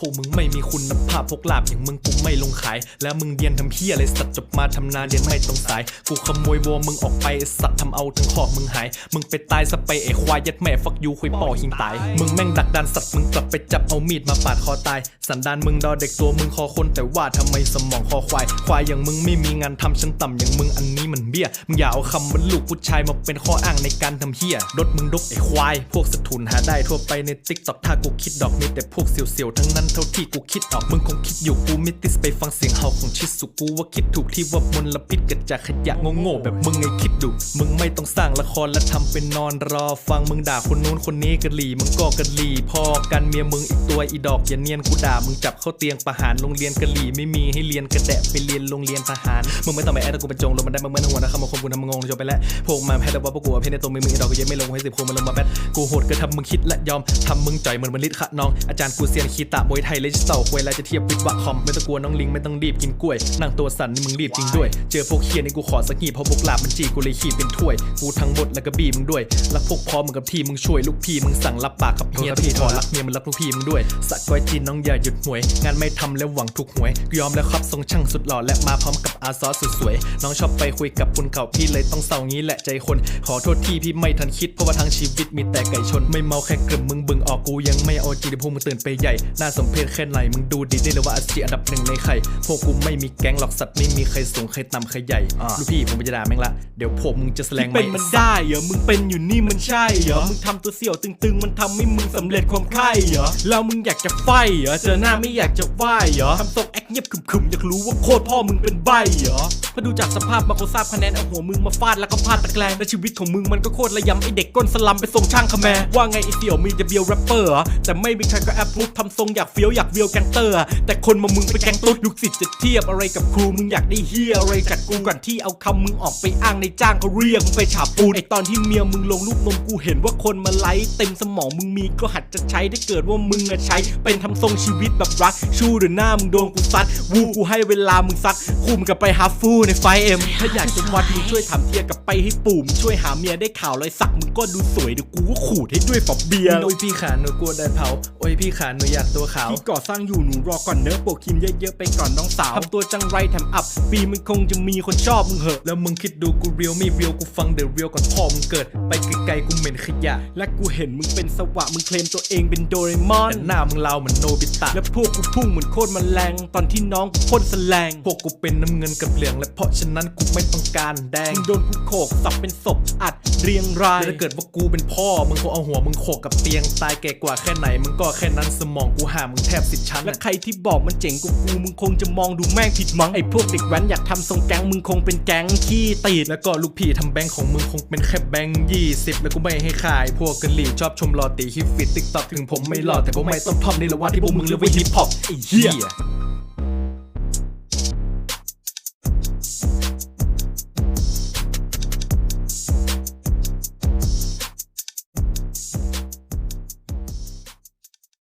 พวกมึงไม่มีคุณภาพพวกลาบอย่างมึงกูไม่ลงขาย แล้วมึงเรียนทำเพี้ยอะไรสัตว์จบมาทำนาเรียนไม่ตรงสาย กูขโมยวัวมึงออกไปไอสัตว์ทำเอาทั้งคอกมึงหาย มึงไปตายซะไปไอ้ควายยัดแม่ฟักยูคุยป่อหิงตาย มึงแม่งดักดานสัตว์มึงกลับไปจับเอามีดมาปาดคอตาย สันดานมึงดอเด็กตัวมึงคอคนแต่ว่าทำไมสมองคอควาย ควายอย่างมึงไม่มีงานทำชั้นต่ำอย่างมึงอันนี้มันเบี้ย มึงอย่าเอาคำว่าลูกผู้ชายมาเป็นข้ออ้างในการทำเฮี้ยรถมึงดกไอ้ควาย พวกสถุนหาได้ทั่วไปในติ๊กต็อกถ้ากูคิดดอกมีแต่พวกเสียวๆทั้งนั้นเท่าที่กูคิดออกมึงคงคิดอยู่กูมิติสไปฟังเสียงเห่าของชิสุกูว่าคิดถูกที่ว่ามลพิษเกิดจากขยะโง่ๆแบบมึงไงคิดดู มึงไม่ต้องสร้างละครและทำเป็นนอนรอ ฟังมึงด่าคนนู้นคนนี้กะหลี่มึงก็กะหลี่ พอกันเมียมึงอีกตัวอีดอกอย่าเนียนกูด่ามึงจับเข้าเตียงประหารโรงเรียนกะหลี่ไม่มีให้เรียนกระแดะไปเรียนโรงเรียนทหารมึงไม่ต้องไปแอดแต่กูเป็นจงลงมันได้มึงไม่ต้องหัวนะคำมาคมกูทำมึงงงจบไปแล้วพวกมาแพ้แต่ว่าพวกกูเพี้ยนในตัวมึงมึงอีดอกก็ยังไม่ลงให้สิบคนมาลงมาแบทกูโหดก็ทำมึงคิดและยอมทำมึงจ่อยเหมือนมันลิดขะน้องอาจารย์กูเซียนคีตะมวยไทยเลจิสเตอร์ควยแล้วจะเทียบวิทย์วะคอม ไม่ต้องกลัวน้องลิงไม่ต้องรีบกินกล้วย นั่งตัวสั่นนี่มึงรีบจริงด้วย เจอพวกเคียนี่กูขอสักงีเพราะพวกลาบมันจีกูเลยขี้เป็นถ้วย กูทั้งบดแล้วก็บีมึงด้วย รักพวกพ้อมึงกับทีมึงช่วยลูกพี่มึงสั่งรับปากกับเฮียพี่ถอรักเมียมันรักลูกพี่มึงด้วยสักก้อยจีนน้องอย่าหยุดหวย งานไม่ทำแล้วหวังถูกหวยยอมแล้วครับทรงช่างสุดหล่อและมาพร้อมกับอาซอสุดสวย น้องชอบไปคุยกับคุณเก่าพี่เลยต้องเศร้างี้แหละใจคน ขอโทษที่พี่ไม่ทันคิดเพราะว่าทั้งชีวิตมีแต่ไก่ชน ไม่เมาแค่กลุ่มมึงบึงออกกูยังไม่เอาจีดพวกมึงตื่นไปใหญ่น่าสมเพชแค่ไหนมึงดูดีได้เลยว่าอาชีอันดับหนึ่งในไข่พวกกูไม่มีแก๊งหรอกสัตว์ไม่มีใครสูงใครต่ำใครใหญ่ลูกพี่ผมจะด่าแม่งละเดี๋ยวพวกมึงจะแสลงที่เป็นมันได้เหรอมึงเป็นอยู่นี่มันใช่เหรอมึงทำตัวเสี่ยวตึงๆ มันทำให้มึงสำเร็จความใคร่เหรอแล้วมึงอยากจะไฟเหรอเจอหน้าไม่อยากจะไหวเหรอทำทรงแอค เงียบขึมๆ อยากรู้ว่าโคตรพ่อมึงเป็นใบเหรอมาดูจากสภาพมาโคทราบคะแนนเอาหัวมึงมาฟาดแล้วก็พาดตะแกรงและชีวิตของมึงมันก็โคตรระยำไอเด็กก้นสลัมไปส่งช่างคแมว่าไงไอเสี่ยวมีจะเบียวแรปเปอร์แต่ไม่มีใครก็แอปพูดทำทรงอยากเฟี้ยวอยากเวียวแกงเตอร์ แต่คนมามึงเป็นแกงตุ๊ดลูกศิษย์จะเทียบอะไรกับครูมึงอยากได้เฮียอะไรจากกูก่อนที่เอาคำมึงออกไปอ้างในจ้างเขาเรียกมึงไปฉาบปูนไอตอนที่เมียมึงลงรูปนมกูเห็นว่าคนมาไลค์เต็มสมองมึงมีก็หัดจะใช้ถ้าเกิดว่ามึงอะใช้เป็นทำทรงชีวิตแบบรักชูหรือหน้ามึงโดนกูซัดวูกูให้เวลามึงซักคุมกับไปฮาฟูในไฟเอ็มถ้าอยากจะวัดมึงช่วยทำเทียกับไปให้ปู่มึงช่วยหาเมียได้ข่าวรอยสักมึงก็ดูสวยเดี๋ยวกูก็ขูดให้ด้วยฝาเบียร์โอ้ยพี่ขาหนูกลัวได้เผาโอ้ยพี่ขาหนูอยากตัวขาวที่ก่อสร้างอยู่หนูรอก่อนเนอะโปรคิมเยอะๆไปก่อนน้องสาวทำตัวจังไรแถมอับปีมันคงจะมีคนชอบมึงเหอะแล้วมึงคิดดูกูเรียวไม่เรียวกูฟังเดอะเรียวก่อนพ่อมึงเกิด ไปไกลๆกูเหม็นขยะ และกูเห็นมึงเป็นสวะมึงเคลมตัวเองเป็นโดเรมอนแต่หน้ามึงลาวเหมือนโนบิตะและพวกกูพุ่งเหมือนโคตรแมลงตอนที่น้องกูพ่นแสลง พวกกูเป็นน้ำเงินกับเหลือง และเพราะฉะนั้นกูไม่ต้องการแดงมึงโดนกูโขกสับเป็นศพอัดเรียงรายแล้วถ้าเกิดว่ากูเป็นพ่อ มึงคงเอาหัวมึงโขกกับเตียงตายแก่กว่าแค่ไหน มึงก็แค่นั้นสมองกูห่ามึงแทบสิบชั้นและใครที่บอกมันเจ๋งกว่ากูมึงคงจะมองดูแม่งผิดมั้งไอ้พวกเด็กแว้นอยากทำทรงแก๊งมึงคงเป็นแก๊งขี้ตีดแล้วก็ลูกพี่ทำแบงค์ของมึงคงเป็นแค่แบงค์ยี่สิบแล้วกูไม่ให้ขาย พวกกะหลี่ชอบชมรอตีฮิปฟิตติ๊กต็อกถึงผมไม่รอแต่ก็ไม่ต้องทอมนี่แหละว่าที่พวกมึงเรียกว่าฮิปฮอปไอ้เหี้ย